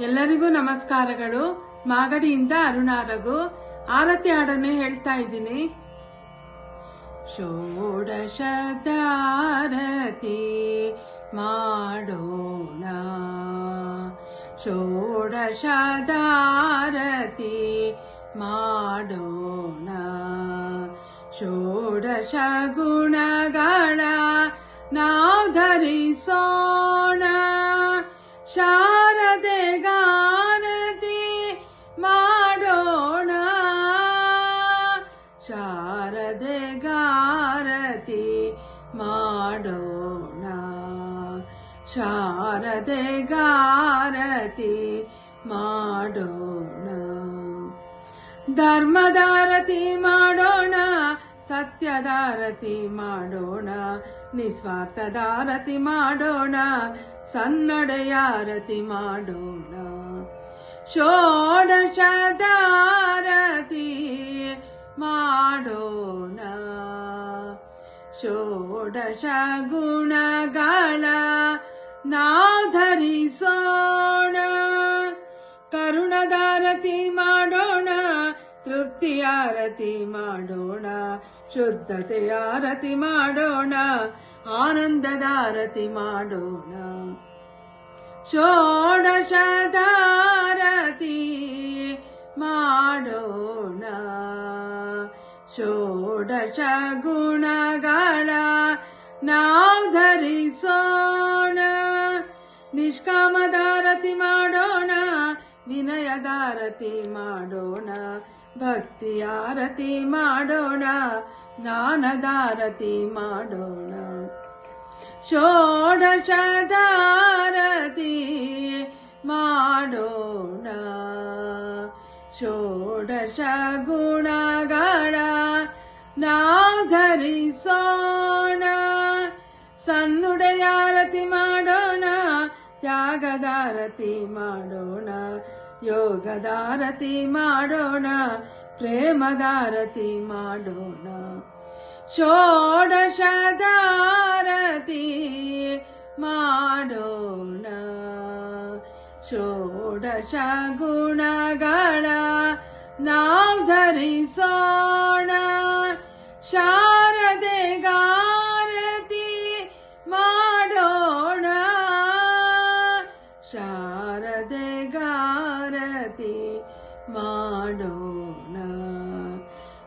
ಎಲ್ಲರಿಗೂ ನಮಸ್ಕಾರಗಳು. ಮಾಗಡಿಯಿಂದ ಅರುಣಾರಗು ಆರತಿ ಹಾಡನ್ನು ಹೇಳ್ತಾ ಇದ್ದೀನಿ. ಷೋಡಶದಾರತಿ ಮಾಡೋಣ. ಷೋಡಶದಾರತಿ ಮಾಡೋಣ. ಷೋಡಶ ಗುಣಗಳ ನಾವು ಧರಿಸೋಣ. ಶಾರದೆ ಶಾರದೆ ಗಾರತಿ ಮಾಡೋಣ. ಶಾರದೆ ಗಾರತಿ ಮಾಡೋಣ. ಧರ್ಮದಾರತಿ ಮಾಡೋಣ ಸತ್ಯದಾರತಿ ಮಾಡೋಣ ನಿಸ್ವಾರ್ಥದಾರತಿ ಮಾಡೋಣ, ಸನ್ನಡೆಯಾರತಿ ಮಾಡೋಣ. ಷೋಡಶದಾರತಿ ಮಾಡೋಣ. ಷೋಡಶ ಗುಣಗಳ ನಾವು ಧರಿಸೋಣ ಕರುಣದಾರತಿ ಮಾಡೋಣ ತೃಪ್ತಿಯಾರತಿ ಮಾಡೋಣ ಶುದ್ಧತೆಯಾರತಿ ಮಾಡೋಣ. ಆನಂದದಾರತಿ ಮಾಡೋಣ ಷೋಡಶದಾರತಿ ಮಾಡೋಣ. ಷೋಡಶ ಗುಣಗಳ ನಾವು ಧರಿಸೋಣ ನಿಷ್ಕಾಮದಾರತಿ ಮಾಡೋಣ ವಿನಯದಾರತಿ ಮಾಡೋಣ ಭಕ್ತಿಯಾರತಿ ಮಾಡೋಣ ಜ್ಞಾನದಾರತಿ ಮಾಡೋಣ ಷೋಡಶದಾರತಿ ಮಾಡೋಣ ಷೋಡಶ ಗುಣಗಳ ನಾವು ಧರಿಸೋಣ ಸನ್ನುಡೆಯಾರತಿ ಮಾಡೋಣ ತ್ಯಾಗದಾರತಿ ಮಾಡೋಣ ಯೋಗದಾರತಿ ಮಾಡೋಣ ಪ್ರೇಮದಾರತಿ ಮಾಡೋಣ ಷೋಡಶದಾರತಿ ಮಾಡೋಣ ಷೋಡಶ नाम धरी सोण, शारदे गारती माडोण। शारदे गारती माडोण।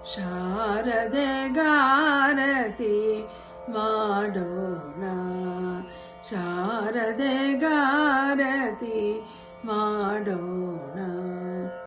शारदे गारती माडोण। शारदे गारती माडोण।